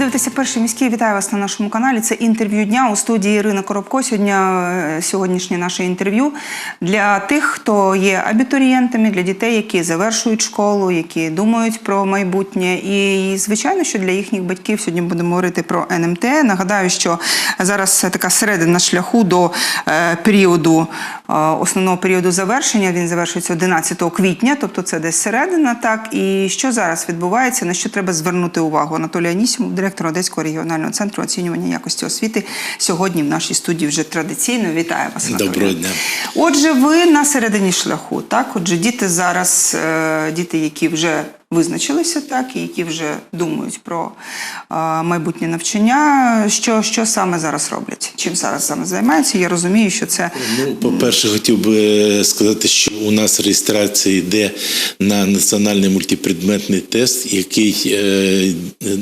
дивитеся перший міський. Вітаю вас на нашому каналі. Це інтерв'ю дня у студії Ірина Коробко. Сьогодні е, сьогоднішнє наше інтерв'ю для тих, хто є абітурієнтами, для дітей, які завершують школу, які думають про майбутнє. І звичайно, що для їхніх батьків сьогодні будемо говорити про НМТ. Нагадаю, що зараз така середина шляху до е, періоду е, основного періоду завершення. Він завершується 11 квітня, тобто це десь середина. Так і що зараз відбувається, на що треба звернути увагу? Анатолій Анісімов, директор Одеського регіонального центру оцінювання якості освіти, сьогодні в нашій студії вже традиційно вітаю вас. Доброго дня. Отже, ви на середині шляху, так? Отже, діти зараз, е, діти, які вже визначилися, так, і які вже думають про е, майбутнє навчання. Що, що саме зараз роблять? Чим зараз саме займаються? Я розумію, що це Ну, по-перше, хотів би сказати, що у нас реєстрація йде на національний мультипредметний тест, який е, е,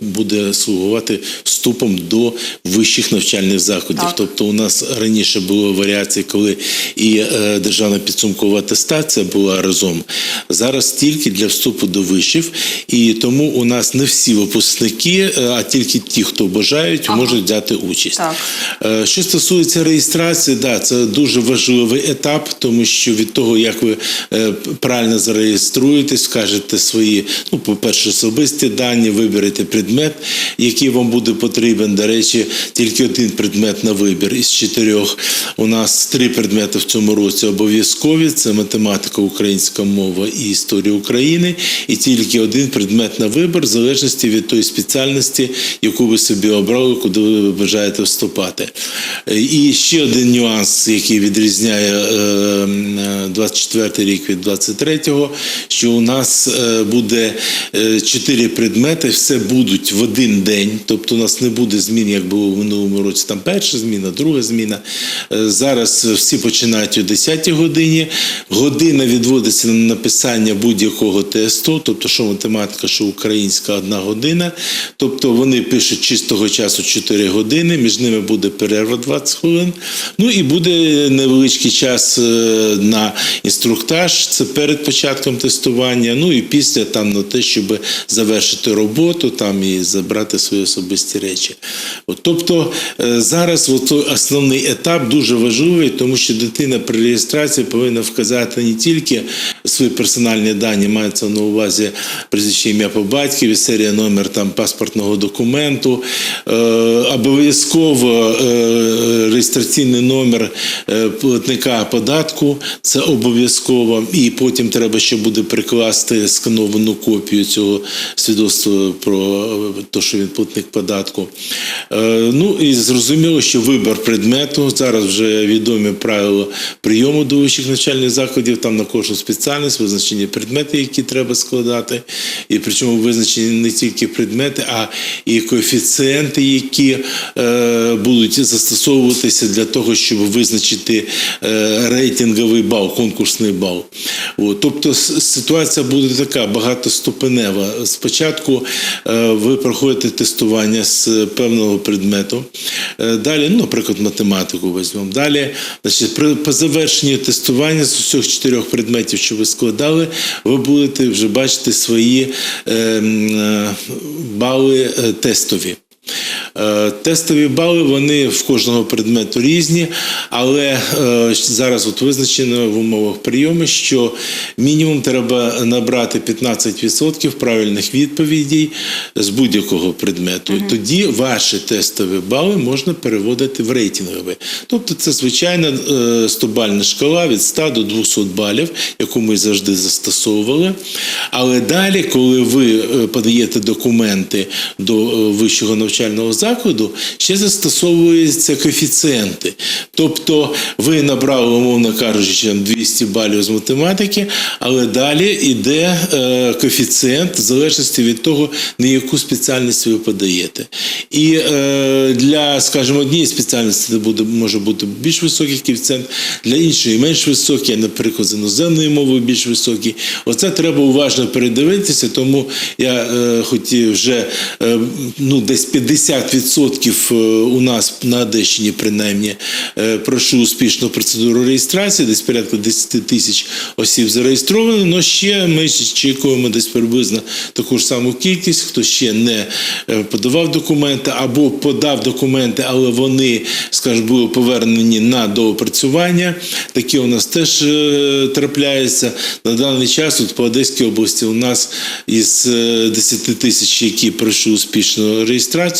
буде слугувати вступом до вищих навчальних заходів. Так. Тобто, у нас раніше було варіації, коли і е, державна підсумкова атестація була разом. Зараз тільки для вступу до вишів, і тому у нас не всі випускники, е, а тільки ті, хто бажають, Ага. можуть взяти участь. Так. Е, Що стосується реєстрації, да, це дуже важливий етап, тому що від того, як ви е, правильно зареєструєтесь, скажете свої, ну, по-перше, особисті дані, виберете предмет, який вам буде потрібен. До речі, тільки один предмет на вибір із чотирьох. У нас три предмети в цьому році обов'язкові: це математика, українська мова і історія України. І тільки один предмет на вибір, в залежності від тої спеціальності, яку ви собі обрали, куди ви бажаєте вступати. Е, І ще один нюанс, який відрізняє е, е, 24 рік від 23-го, що у нас е, буде е, чотири предмети, все будуть в один день. Тобто у нас не буде змін, як було в минулому році. Там перша зміна, друга зміна. Е, Зараз всі починають о 10 годині. Година відводиться на написання будь-якого тесту, тобто, що математика, що українська, одна година. Тобто вони пишуть чистого часу 4 години, між ними буде перерва 20 хвилин. Ну і буде невеличкий час е, на інструктаж, це перед початком тестування. Ну і після там на те, щоб завершити роботу там і забрати свої особисті речі. От, тобто е, зараз от основний етап дуже важливий, тому що дитина при реєстрації повинна вказати не тільки свої персональні дані, мається на увазі прізвище ім'я по батькові, серія номер там паспортного документу, е, обов'язково е, реєстраційний номер е, платника податку, це обов'язково, і потім треба ще буде прикласти скановану копію цього свідоцтва про те, що він платник податку. Ну і зрозуміло, що вибір предмету зараз вже відомі правила прийому до вищих навчальних закладів. Там на кожну спеціальність визначені предмети, які треба складати, і причому визначені не тільки предмети, а і коефіцієнти, які е, будуть застосовуватися для того, щоб визначити е, рейтинговий бал, конкурсний бал. От, тобто ситуація буде така багатоступенева. Спочатку е, ви проходите тестування з певного предмету. Е, Далі, ну, наприклад, математику візьмемо. Далі, значить, при, по завершенні тестування з усіх чотирьох предметів, що ви складали, ви будете вже бачити свої е, е, бали е, тестові. Е, Тестові бали вони в кожного предмету різні, але е, зараз от визначено в умовах прийому, що мінімум треба набрати 15% правильних відповідей з будь-якого предмету. І Тоді ваші тестові бали можна переводити в рейтингові. Тобто це звичайна е, 100-бальна шкала від 100 до 200 балів, яку ми завжди застосовували. Але далі, коли ви е, подаєте документи до е, вищого навчального закладу, ще застосовуються коефіцієнти. Тобто ви набрали, умовно кажучи, 200 балів з математики, але далі йде е, коефіцієнт в залежності від того, на яку спеціальність ви подаєте. І е, для, скажімо, однієї спеціальності це буде, може бути більш високий коефіцієнт, для іншої менш високий, наприклад, з іноземною мовою більш високий. Оце треба уважно передивитися, тому я е, хотів вже ну, десь під 50% у нас на Одещині, принаймні, е, пройшли успішну процедуру реєстрації, десь порядка 10 тисяч осіб зареєстровано. але ще ми очікуємо десь приблизно таку ж саму кількість, хто ще не е, подавав документи або подав документи, але вони, скажімо, були повернені на доопрацювання. Такі у нас теж е, трапляються. На даний час от по Одеській області у нас із е, 10 тисяч, які пройшли успішну реєстрацію,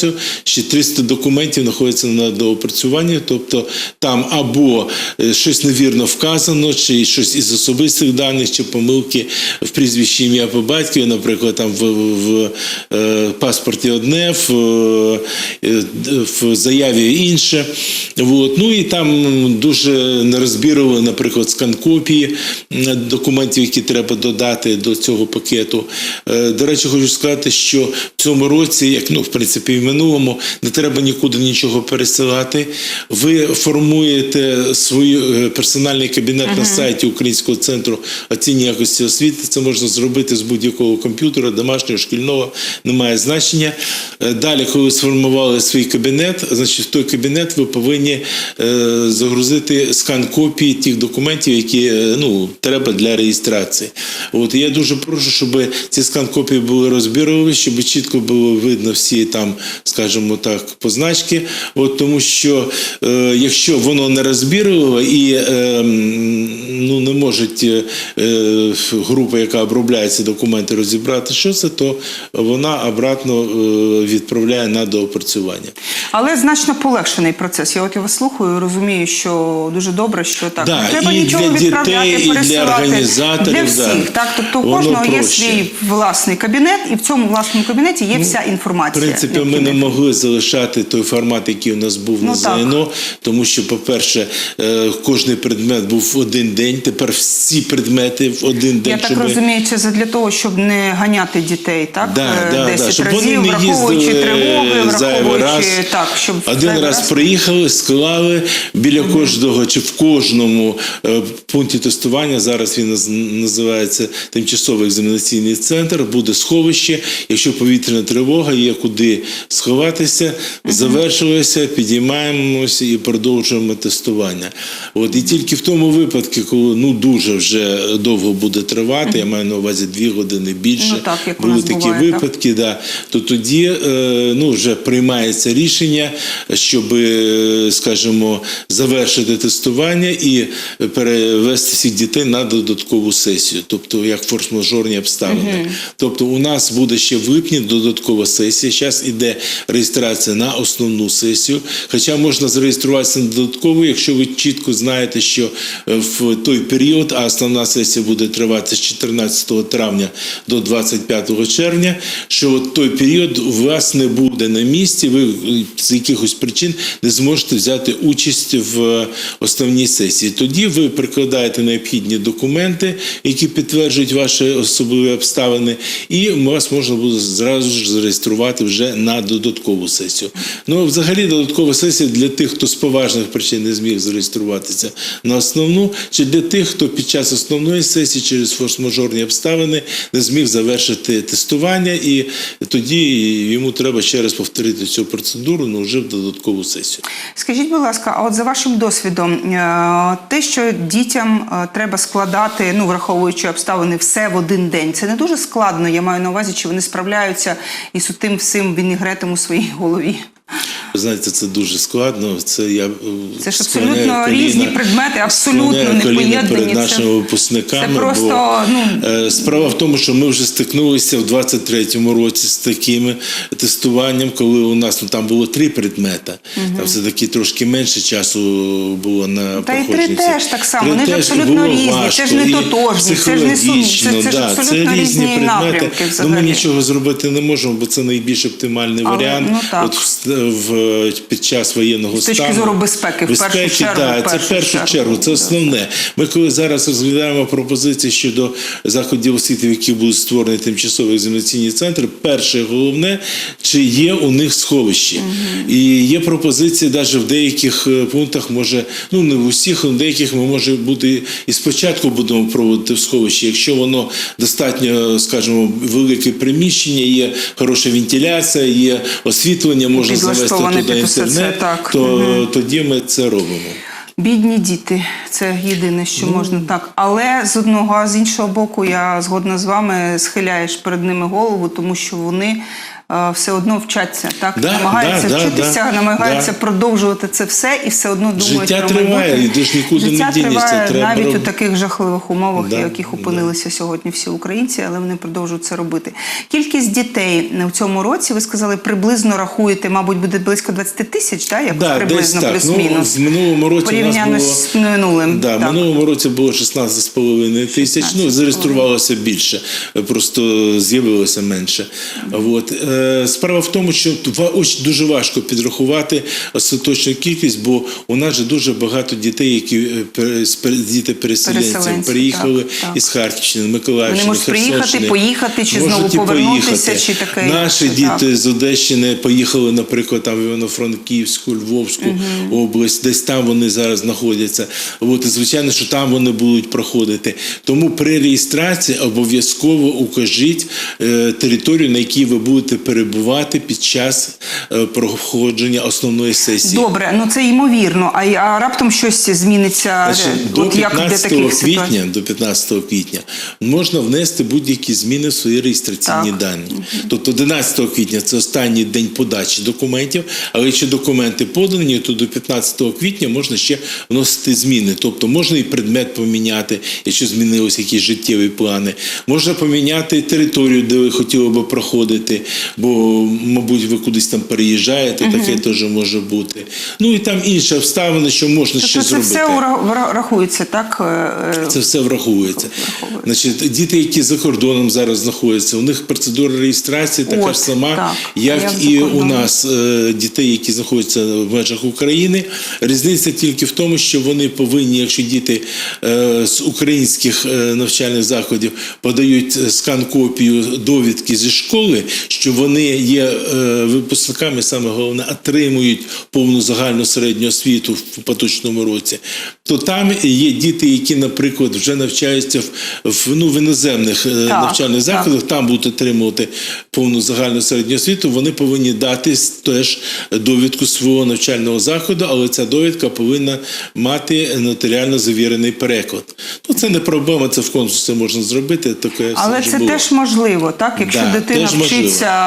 ще 300 документів знаходяться на доопрацюванні. Тобто там або е, щось невірно вказано, чи щось із особистих даних, чи помилки в прізвищі ім'я по батькові, наприклад, там в, в, е, паспорті одне, в, е, в заяві інше. От. Ну і там дуже нерозбірливо, наприклад, скан копії документів, які треба додати до цього пакету. До речі, хочу сказати, що в цьому році, як ну в принципі в минулому, не треба нікуди нічого пересилати. Ви формуєте свій е, персональний кабінет на сайті Українського центру оцінювання якості освіти. Це можна зробити з будь-якого комп'ютера, домашнього, шкільного, немає значення. Е, Далі, коли ви сформували свій кабінет, значить в той кабінет ви повинні е, загрузити скан копії тих документів, які ну, треба для реєстрації. От я дуже прошу, щоб ці скан копії були розбірливі, щоб чітко було видно всі там, скажімо так, позначки. От тому що е, якщо воно не розбірливе і е, ну, не може е, група, яка обробляє ці документи, розібрати, що це, то вона обратно е, відправляє на доопрацювання. Але значно полегшений процес. Я от його слухаю, розумію, що дуже добре, що так Да, не треба і нічого для відправляти, дітей, для організаторів, для всіх. да. Так, тобто у кожного є свій власний кабінет, і в цьому власному кабінеті є вся В інформація. принципі, ми не могли залишати той формат, який у нас був на Ну, так. ЗНО, тому що, по-перше, е, кожний предмет був в один день. Тепер всі предмети в один день. Я так щоб- розумію, це для того, щоб не ганяти дітей, так? Да, Е, да, 10 да, щоб разів, вони не враховуючи їздили тривоги, зайвий враховуючи раз. так, щоб Один раз приїхали, склали біля кожного чи в кожному е, пункті тестування. Зараз він наз- називається тимчасовий екзаменаційний центр. Буде сховище. Якщо повітряна тривога, є куди сховатися, завершилося, підіймаємося і продовжуємо тестування. От і тільки в тому випадку, коли ну дуже вже довго буде тривати, я маю на увазі дві години більше. Ну, так, як у були нас такі буває, так. випадки, да, то тоді е, ну, вже приймається рішення, щоб, е, скажімо, завершити тестування і перевести всіх дітей на додаткову сесію, тобто як форс-мажорні обставини. Тобто у нас буде ще в липні додаткова сесія. Зараз іде реєстрація на основну сесію. Хоча можна зареєструватися на додаткову, якщо ви чітко знаєте, що е, в той період, а основна сесія буде тривати з 14 травня до 25 червня, що от той період у вас не буде на місці, ви з якихось причин не зможете взяти участь в е, основній сесії. Тоді ви прикладаєте необхідні документи, які підтверджують ваші особливі обставини, і вас можна буде зразу ж зареєструвати вже на додаткову сесію. Ну, взагалі, додаткова сесія для тих, хто з поважних причин не зміг зареєструватися на основну, чи для тих, хто під час основної сесії через форс-мажорні обставини не зміг завершити тестування, і тоді йому треба ще раз повторити цю процедуру, ну вже в додаткову сесію. Скажіть, будь ласка, а от за вашим досвідом, е, те, що дітям е, треба складати, ну враховуючи обставини, все в один день, це не дуже складно. Я маю на увазі, чи вони справляються із тим всім вінігретом у своїй голові. Ви знаєте, це дуже складно. Це я е, Це ж абсолютно коліна- різні предмети, абсолютно коліна непоєднані. перед Це- нашими випускниками. це просто, бо, ну- е, справа в тому, що ми вже стикнулися в 23-му році з таким тестуванням, коли у нас ну, там було три предмета. Там все таки трошки менше часу було на Та й три проходження. теж так само, Три вони ж абсолютно різні, важко, це ж не тотожні, це ж не сумні, це- це ж абсолютно це різні предмети. Ну, ми нічого зробити не можемо, бо це найбільш оптимальний Але, варіант. ну, так. От в, під час воєнного З точки стану. зору безпеки, в першу безпеки, чергу, да, в це в першу першу чергу, чергу. Це основне. Ми коли зараз розглядаємо пропозиції щодо заходів освіти, в які будуть створені тимчасові екзаменаційні центри, перше головне, чи є у них сховищі. І є пропозиції, навіть в деяких е, пунктах може, ну не в усіх, але в деяких ми може бути і спочатку будемо проводити в сховищі. Якщо воно достатньо, скажімо, велике приміщення, є хороша вентиляція, є освітлення, можна завести туди це, інтернет, так. то тоді ми це робимо. Бідні діти, це єдине, що Ну. можна так. Але з одного, а з іншого боку, я згодна з вами, схиляєш перед ними голову, тому що вони все одно вчаться, так Да, намагаються да, вчитися, да, намагаються да. продовжувати це все і все одно думають Життя про триває, і ти ж нікуди не Життя триває треба навіть у таких жахливих умовах, Да, в яких да. опинилися сьогодні всі українці, але вони продовжують це робити. Кількість дітей в цьому році ви сказали, приблизно рахуєте, мабуть, буде близько 20 тисяч, так? Якось Да, десь приблизно плюс-мінус. Ну, минулому році у нас порівняно було... з минулим. Да, так. минулому році було 16,5 тисяч. Ну, зареєструвалося більше, просто з'явилося менше. От. Е, Справа в тому, що дуже важко підрахувати остаточну кількість, бо у нас же дуже багато дітей, які е, діти переселенців Переселенці, переїхали так, так. із Харківщини, Миколаївщини, Вони можуть приїхати, поїхати, чи знову повернутися, поїхати. чи таке Наші інше, діти з Одещини поїхали, наприклад, там в Івано-Франківську, Львовську область, десь там вони зараз знаходяться. От, і звичайно, що там вони будуть проходити. Тому при реєстрації обов'язково укажіть е, територію, на якій ви будете перебувати під час е, проходження основної сесії. Добре, ну це ймовірно. А, а раптом щось зміниться Значить, до от як для 15 таких ситуацій? квітня, до 15 квітня можна внести будь-які зміни в свої реєстраційні Так. дані. Тобто 11 квітня це останній день подачі документів, але якщо документи подані, то до 15 квітня можна ще вносити зміни. Тобто можна і предмет поміняти, якщо змінилися якісь життєві плани. Можна поміняти територію, де ви хотіли би проходити, бо, мабуть, ви кудись там переїжджаєте, таке теж може бути. Ну і там інші обставини, що можна ще Тобто це зробити. все ура- вра- рахується, так? е, е, Це все враховується. Враховується. Значить, діти, які за кордоном зараз знаходяться, у них процедура реєстрації така От, ж сама, так. Як як і у нас е, дітей, які знаходяться в межах України. Різниця тільки в тому, що вони повинні, якщо діти е, з українських е, навчальних закладів подають е, скан-копію довідки зі школи, що вони є е, випускниками, саме головне, отримують повну загальну середню освіту в поточному році, то там є діти, які, наприклад, вже навчаються в, в, ну, в іноземних е, навчальних так. закладах, там будуть отримувати повну загальну середню освіту, вони повинні дати теж довідку свого навчального закладу, але ця довідка повинна мати нотаріально завірений переклад. Ну, це не проблема, це в конкурсі можна зробити. Таке Але це було. теж можливо, так? Якщо Да, дитина теж можливо.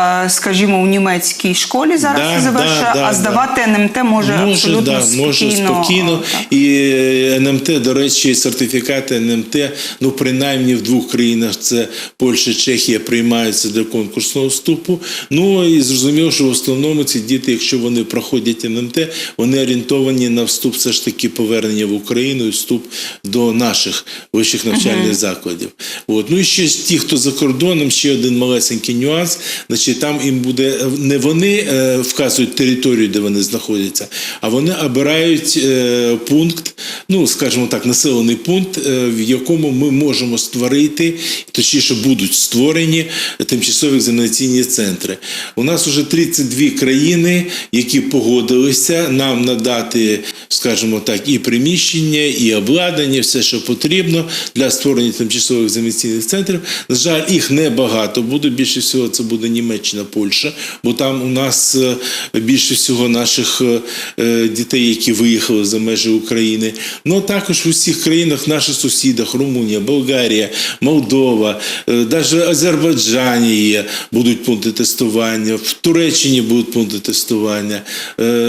Вчиться, скажімо, у німецькій школі зараз Да, завершує, да, да, а здавати НМТ може, абсолютно да, спокійно. може спокійно. так. І е, НМТ, до речі, сертифікати НМТ, ну принаймні в двох країнах це Польща, Чехія приймаються до конкурсного вступу. Ну і зрозуміло, що в основному ці діти, якщо вони проходять НМТ, вони орієнтовані на вступ, все ж таки повернення в Україну і вступ до наших вищих навчальних закладів. От. Ну і ще ті, хто за кордоном, ще один малесенький нюанс. Значить, там їм буде не вони е, вказують територію, де вони знаходяться, а вони обирають е, пункт, ну скажімо так, населений пункт, е, в якому ми можемо створити, точніше будуть створені тимчасові екзаменаційні центри. У нас вже 32 країни, які погодилися нам надати, скажімо так, і приміщення, і обладнання, все, що потрібно для створення тимчасових екзаменаційних центрів. На жаль, їх небагато буде. Більше всього це буде Німеччина, Польща, бо там у нас е, більше всього наших е, е, дітей, які виїхали за межі України. Ну також в усіх країнах, наших сусідах, Румунія, Болгарія, Молдова, навіть Азербайджані є, будуть пункти тестування, в Туреччині будуть пункти тестування,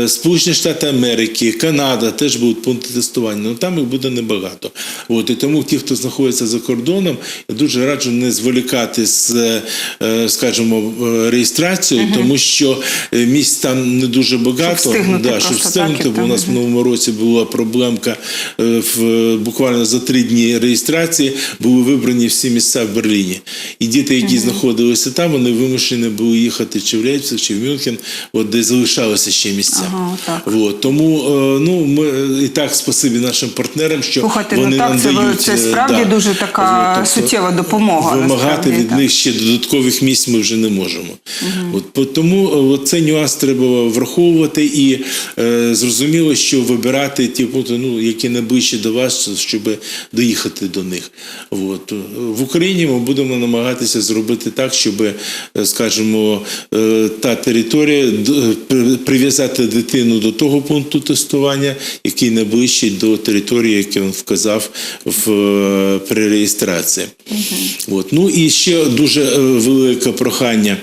Сполучені Штати Америки, Канада теж будуть пункти тестування. Ну там їх буде небагато. От і тому ті, хто знаходиться за кордоном, я дуже раджу не зволікати з, скажімо, реєстрацію, тому що е, місць там не дуже багато. Щоб встигнути да, щоб встигнути, і бо у нас в минулому році була проблемка е, в буквально за три дні реєстрації були вибрані всі місця в Берліні. І діти, які знаходилися там, вони вимушені були їхати чи в Лейпциг, чи в Мюнхен, от де залишалися ще місця. Ага, так. От, тому е, ну, ми і так спасибі нашим партнерам, що Слухайте, вони ну так, нам це, дають. це справді да. дуже така От, тобто суттєва допомога. Вимагати насправді, від так. них ще додаткових місць ми вже не можемо. От, по- тому е, от цей нюанс треба враховувати і е, зрозуміло, що вибирати ті пункти, ну, які найближчі до вас, щоб доїхати до них. От. В Україні ми будемо намагатися зробити так, щоб, е, скажімо, е, та територія прив'язати дитину до того пункту тестування, який найближчий до території, який він вказав в, е, при реєстрації. От. Ну і ще дуже е, велике прохання.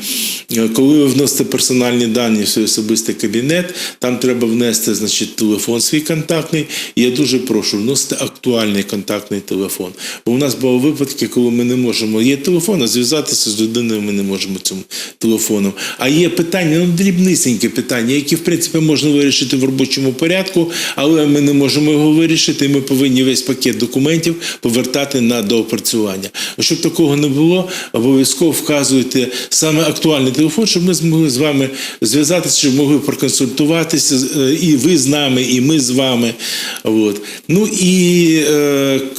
Е, Коли ви вносите персональні дані в свій особистий кабінет, там треба внести значить, телефон свій контактний. І я дуже прошу вносити актуальний контактний телефон. Бо у нас були випадки, коли ми не можемо. Є телефон, а зв'язатися з людиною ми не можемо цим телефоном. А є питання, ну дрібнисенькі питання, які в принципі можна вирішити в робочому порядку, але ми не можемо його вирішити. і Ми повинні весь пакет документів повертати на доопрацювання. А Щоб такого не було, обов'язково вказуйте саме актуальний телефон, щоб ми змогли з вами зв'язатися, щоб могли проконсультуватися е, і ви з нами, і ми з вами. От. Ну і е,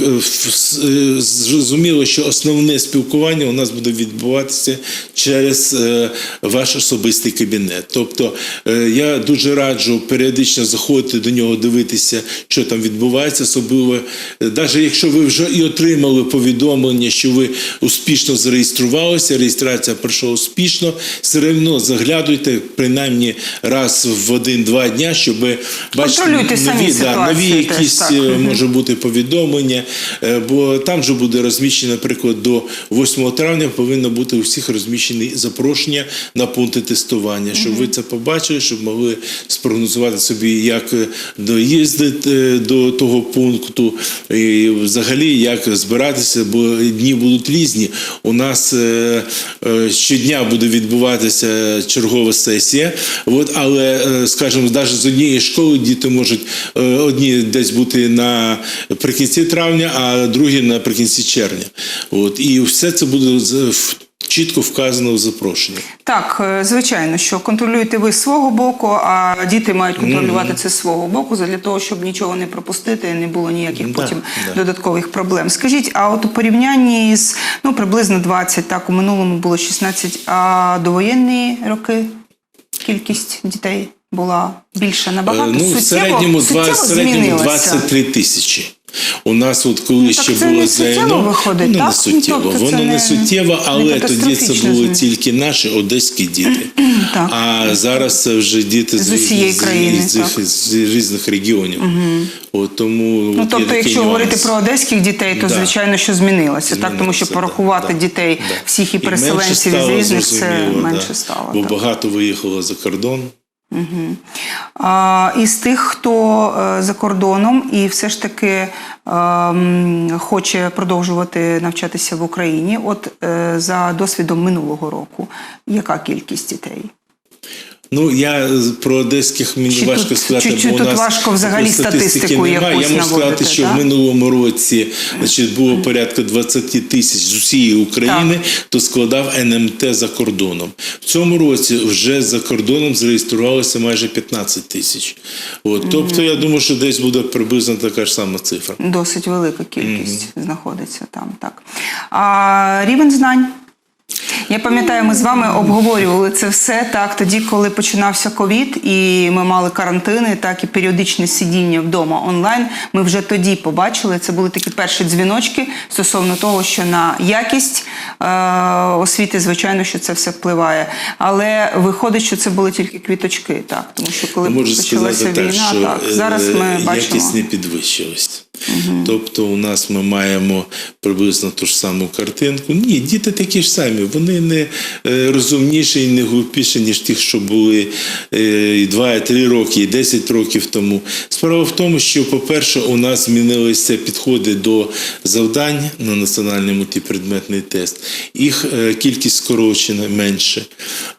е, зрозуміло, що основне спілкування у нас буде відбуватися через е, ваш особистий кабінет. Тобто е, я дуже раджу періодично заходити до нього, дивитися, що там відбувається, особливо, навіть якщо ви вже і отримали повідомлення, що ви успішно зареєструвалися, реєстрація пройшла успішно, все одно заглядуйте принаймні раз в один-два дня, щоб бачити самі нові, да, нові теж, якісь так. е, може бути повідомлення, е, бо там же буде розміщено, наприклад, до 8 травня повинно бути у всіх розміщені запрошення на пункти тестування, щоб ви це побачили, щоб могли спрогнозувати собі, як е, доїздити е, до того пункту, і взагалі як збиратися, бо дні будуть різні. У нас щодня буде відбуватися чергова сесія, от, але, е, скажімо, навіть з однієї школи діти можуть е, одні десь бути наприкінці травня, а другі наприкінці червня. От, і все це буде в- чітко вказано в запрошенні. Так, е, звичайно, що контролюєте ви з свого боку, а діти мають контролювати це з свого боку, для того, щоб нічого не пропустити, і не було ніяких Да, потім да. додаткових проблем. Скажіть, а от у порівнянні з ну приблизно 20, так у минулому було 16, а довоєнні роки кількість дітей була більша набагато Е, ну, в середньому, суттєво в середньому 23 тисячі. У нас, от коли Ну, ще це було ЗНО, виходить, ну, так? не суттєво. Ну, тобто Воно не не- суттєво, але не тоді це були тільки наші одеські діти. Так. А зараз це вже діти З усієї з, країни, з, так. з, з різних регіонів. От, тому Ну, от тобто, якщо нюанс. говорити про одеських дітей, то Да. звичайно, що змінилося, так тому що порахувати да, дітей да. всіх і переселенців стало, із різних це менше стало. Бо багато виїхало за кордон. А, із тих, хто е, за кордоном і все ж таки е, хоче продовжувати навчатися в Україні, от е, за досвідом минулого року, яка кількість дітей? Ну, я про одеських мені Чи важко тут- сказати, чи- чи бо у нас важко взагалі статистику немає. якусь Я можу сказати, що так? в минулому році значить, було порядка 20 тисяч з усієї України, хто складав НМТ за кордоном. В цьому році вже за кордоном зареєструвалося майже 15 тисяч. От, тобто, я думаю, що десь буде приблизно така ж сама цифра. Досить велика кількість знаходиться там. Так. А рівень знань. Я пам'ятаю, ми з вами обговорювали це все так тоді, коли починався ковід, і ми мали карантини, так і періодичне сидіння вдома онлайн. Ми вже тоді побачили. Це були такі перші дзвіночки стосовно того, що на якість е- освіти, звичайно, що це все впливає. Але виходить, що це були тільки квіточки, так тому що коли почалася так, війна, так е, зараз ми бачимо. якість не підвищилась. Тобто, у нас ми маємо приблизно ту ж саму картинку. Ні, діти такі ж самі, вони не е, розумніші і не глупіші, ніж ті, що були е, і 2, і 3 роки, і 10 років тому. Справа в тому, що, по-перше, у нас змінилися підходи до завдань на національний мультипредметний тест. Їх е, кількість скорочена менше.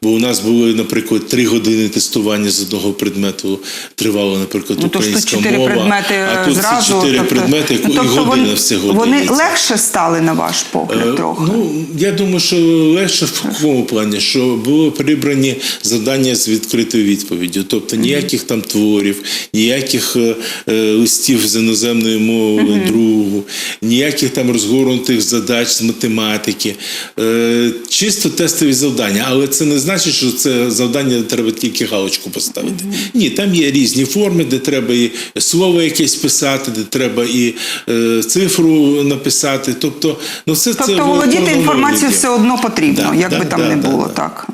Бо у нас були, наприклад, 3 години тестування з одного предмету тривало, наприклад, Ну, то українська чотири мова. предмети а тут зразу. це 4 предмети, і тобто година вони, всього. Вони дається. легше стали, на ваш погляд, Е, трохи. Ну, я думаю, що легше в такому плані, що було прибрані завдання з відкритою відповіддю. Тобто ніяких там творів, ніяких е, е, листів з іноземної мови, другу, ніяких там розгорнутих задач з математики. Е, Чисто тестові завдання. Але це не значить, що це завдання, треба тільки галочку поставити. Ні, там є різні форми, де треба і слово якесь писати, де треба і е, цифру написати. Тобто, ну це це Тобто володіти інформацією все одно потрібно, Да, як би там да, не да, було, да. так.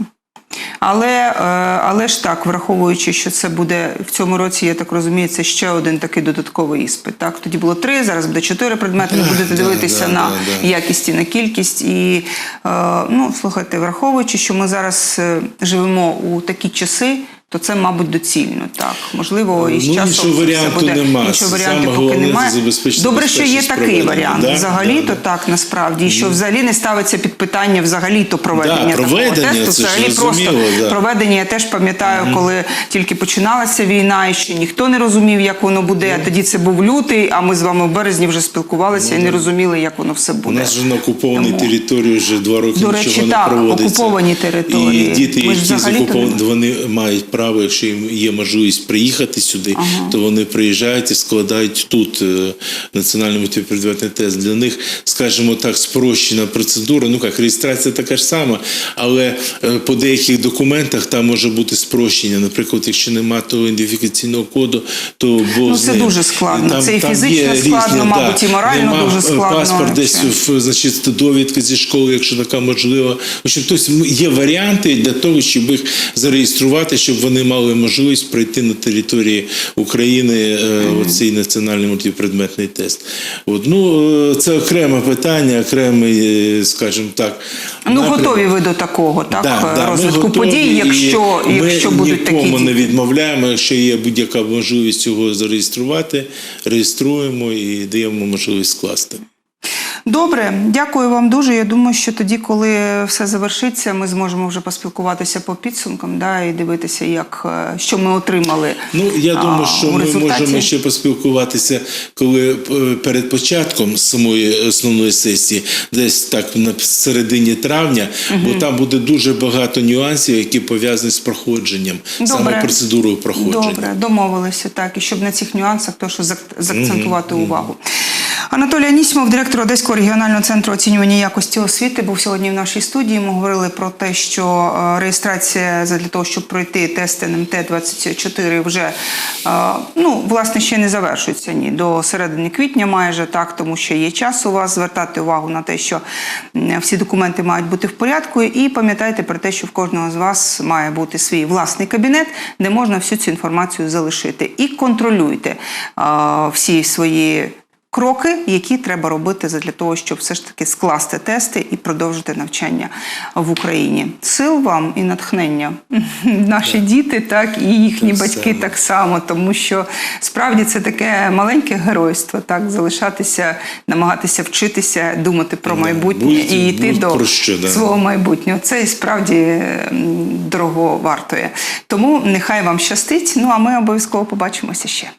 Але, е, але ж так, враховуючи, що це буде в цьому році, я так розумію, це ще один такий додатковий іспит. Так, тоді було три, зараз буде чотири предмети. Ви будете дивитися да, на да, да. якість і на кількість. І е, ну, слухайте, враховуючи, що ми зараз е, живемо у такі часи. То це, мабуть, доцільно так. Можливо, і з Ну, часом іншого варіанту буде. нема. Іншого Саме поки немає. Добре, що є такий варіант. Да, Взагалі, да, то да. так насправді, що взагалі не ставиться під питання взагалі то проведення Да, проведення, такого тесту. це Взагалі просто да. проведення. Я теж пам'ятаю, коли тільки починалася війна, і ще ніхто не розумів, як воно буде. А тоді це був лютий. А ми з вами в березні вже спілкувалися і не розуміли, як воно все У буде. нас же на окупованій території вже два роки До нічого речі, не так, проводиться. окуповані території. І діти, Ми які з вони мають право, якщо їм є можливість приїхати сюди, то вони приїжджають і складають тут е, національний мультипредметний тест. Для них, скажімо так, спрощена процедура. Ну як реєстрація така ж сама, але е, по деяких документах там може бути спрощення. Наприклад, якщо немає того ідентифікаційного коду, то Бог Ну, це дуже складно. Це і фізично складно, мабуть, і морально Нема, дуже е, складно. Паспорт десь в значить, довідка зі школи, якщо така можлива. Тобто є варіанти для того, щоб їх зареєструвати, щоб вони мали можливість пройти на території України е, оцей національний мультипредметний тест. От, ну, е, це окреме питання, окремий, е, скажімо так. Ну, напрямок. готові ви до такого, так, Да, да, розвитку готові, подій, якщо, і якщо ми будуть такі нікому не відмовляємо. Якщо є будь-яка можливість його зареєструвати, реєструємо і даємо можливість скласти. Добре, дякую вам дуже. Я думаю, що тоді, коли все завершиться, ми зможемо вже поспілкуватися по підсумкам да, і дивитися, як, е, що ми отримали. Ну, я думаю, що у ми результаті. можемо ще поспілкуватися, коли е, перед початком самої основної сесії, десь так на середині травня, бо там буде дуже багато нюансів, які пов'язані з проходженням, саме процедурою проходження. Добре, домовилися так. І щоб на цих нюансах то, що заакцентувати увагу. Анатолій Анісімов, директор Одеського регіонального центру оцінювання якості освіти, був сьогодні в нашій студії. Ми говорили про те, що е, реєстрація для того, щоб пройти тест НМТ 24 вже е, ну, власне ще не завершується ні до середини квітня, майже так, тому що є час у вас звертати увагу на те, що всі документи мають бути в порядку. І пам'ятайте про те, що в кожного з вас має бути свій власний кабінет, де можна всю цю інформацію залишити. І контролюйте е, всі свої. Кроки, які треба робити для того, щоб все ж таки скласти тести і продовжити навчання в Україні. Сил вам і натхнення. Наші діти, так і їхні Так батьки само. так само, тому що справді це таке маленьке геройство, так залишатися, намагатися вчитися, думати про Да, майбутнє будь- і йти будь до про що, да. свого майбутнього. Це і справді дорого вартує. Тому нехай вам щастить. Ну а ми обов'язково побачимося ще.